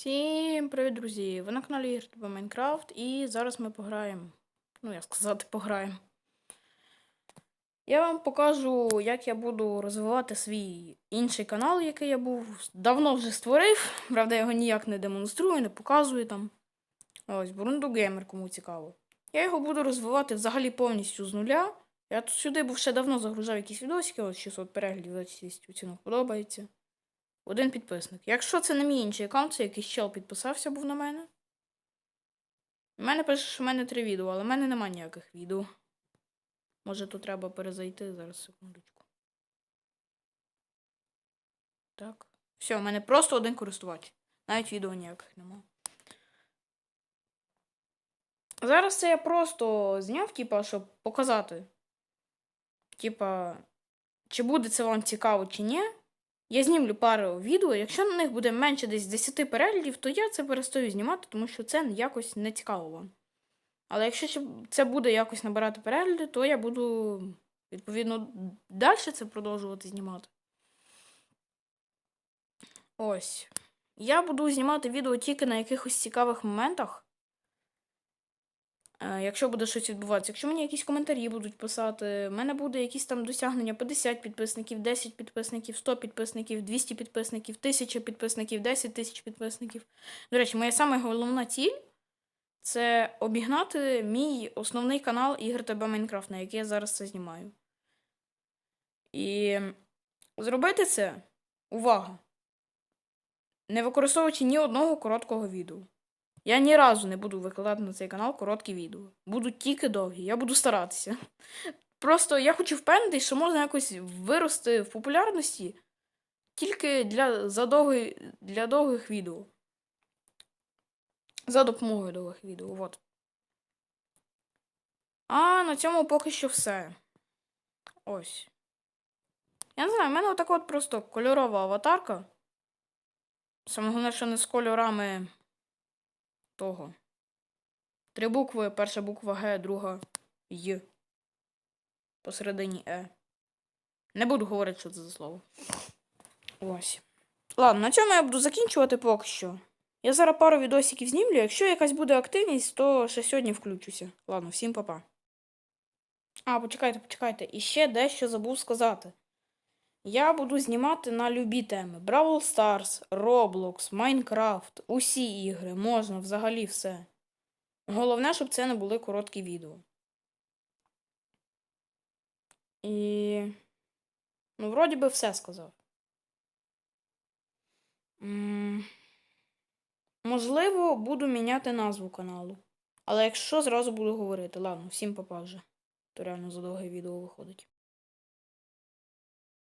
Всім привіт, друзі! Ви на каналі ігри Майнкрафт і зараз ми пограємо. Ну, як сказати, пограємо. Я вам покажу, як я буду розвивати свій інший канал, який я був давно вже створив. Правда, я його ніяк не демонструю, не показую там. Ось, Бурунду Геймер, кому цікаво. Я його буду розвивати взагалі повністю з нуля. Я тут сюди був ще давно загружав якісь відосики, ось 600 переглядів, оцінок подобається. Один підписник. Якщо це не мій інший аккаунт, це якийсь чел підписався був на мене. У мене пише, що в мене три відео, але в мене немає ніяких відео. Може, тут треба перезайти зараз секундочку. Так. Все, в мене просто один користувач. Навіть відео ніяких немає. Зараз це я просто зняв, типа, щоб показати. Типа, чи буде це вам цікаво, чи ні. Я знімлю пару відео. Якщо на них буде менше десь 10 переглядів, то я це перестаю знімати, тому що це якось не цікаво вам. Але якщо це буде якось набирати перегляди, то я буду, відповідно, далі це продовжувати знімати. Ось. Я буду знімати відео тільки на якихось цікавих моментах. Е, Якщо буде щось відбуватися, якщо мені якісь коментарі будуть писати, в мене буде якісь там досягнення 50 підписників, 10 підписників, 100 підписників, 200 підписників, 1000 підписників, 10 тисяч підписників. До речі, моя саме головна ціль це обігнати мій основний канал ігр ТБ Майнкрафт, на який я зараз це знімаю. І зробити це увага! Не використовуючи ні одного короткого відео. Я ні разу не буду викладати на цей канал короткі відео. Будуть тільки довгі, я буду старатися. Просто я хочу впевнитись, що можна якось вирости в популярності тільки для, за довги, для довгих відео. За допомогою довгих відео. От. А на цьому поки що все. Ось. Я не знаю, в мене отака от просто кольорова аватарка. Саме головне, що не з кольорами того. Три букви. Перша буква Г, друга Й. Посередині Е. Не буду говорити, що це за слово. Ось. Ладно, на цьому я буду закінчувати поки що. Я зараз пару відосиків знімлю. Якщо якась буде активність, то ще сьогодні включуся. Ладно, всім па-па. А, почекайте, почекайте. І ще дещо забув сказати. Я буду знімати на любі теми: Brawl Stars, Roblox, Minecraft, усі ігри, можна взагалі все. Головне, щоб це не були короткі відео. І. Ну, вроді би, все сказав. М, Можливо, буду міняти назву каналу. Але якщо зразу буду говорити, ладно, всім попав вже. То реально за довге відео виходить.